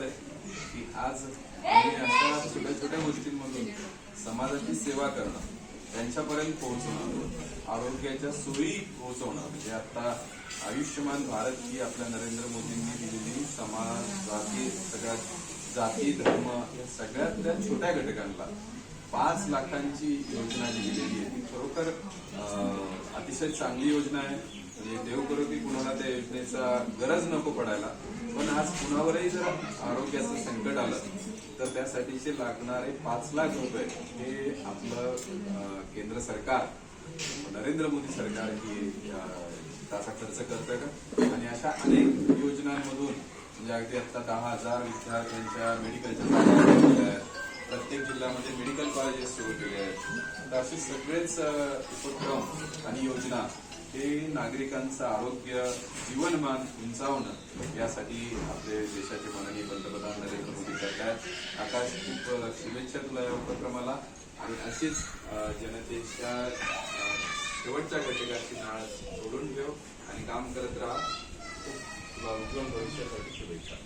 आहे की आज अशा छोट्या छोट्या गोष्टींमधून समाजाची सेवा करणं त्यांच्यापर्यंत पोहोचणं आरोग्याच्या सोयी पोहोचवणं म्हणजे आता आयुष्यमान भारत ही आपल्या नरेंद्र मोदींनी दिलेली समाज जाती सगळ्या जाती धर्म या सगळ्यातल्या छोट्या घटकांना पाच लाखांची योजना जी दिलेली आहे. ती खरोखर अं, अतिशय चांगली योजना आहे. म्हणजे देव करू की कुणाला त्या योजनेचा गरज नको पडायला. पण आज कुणावरही जर आरोग्याचं संकट आलं तर त्यासाठीचे लागणारे पाच लाख रुपये हे आपलं केंद्र सरकार नरेंद्र मोदी सरकार ही त्याचा खर्च करतं का? आणि अशा अनेक योजनांमधून म्हणजे अगदी आता दहा हजार विद्यार्थ्यांच्या मेडिकलच्या प्रत्येक जिल्ह्यामध्ये मेडिकल कॉलेजेस सुरू केले आहेत. तर असे सगळेच उपक्रम आणि योजना हे नागरिकांचं आरोग्य जीवनमान उंचावणं यासाठी आपले देशाचे माननीय पंतप्रधान नरेंद्र मोदी करतायत. आकाश खूप शुभेच्छा तुला या उपक्रमाला. आणि अशीच जनतेच्या शेवटच्या घटकाची नाळ सोडून ठेव आणि काम करत राहा. खूप तुला उज्ज्वल भविष्यासाठी शुभेच्छा.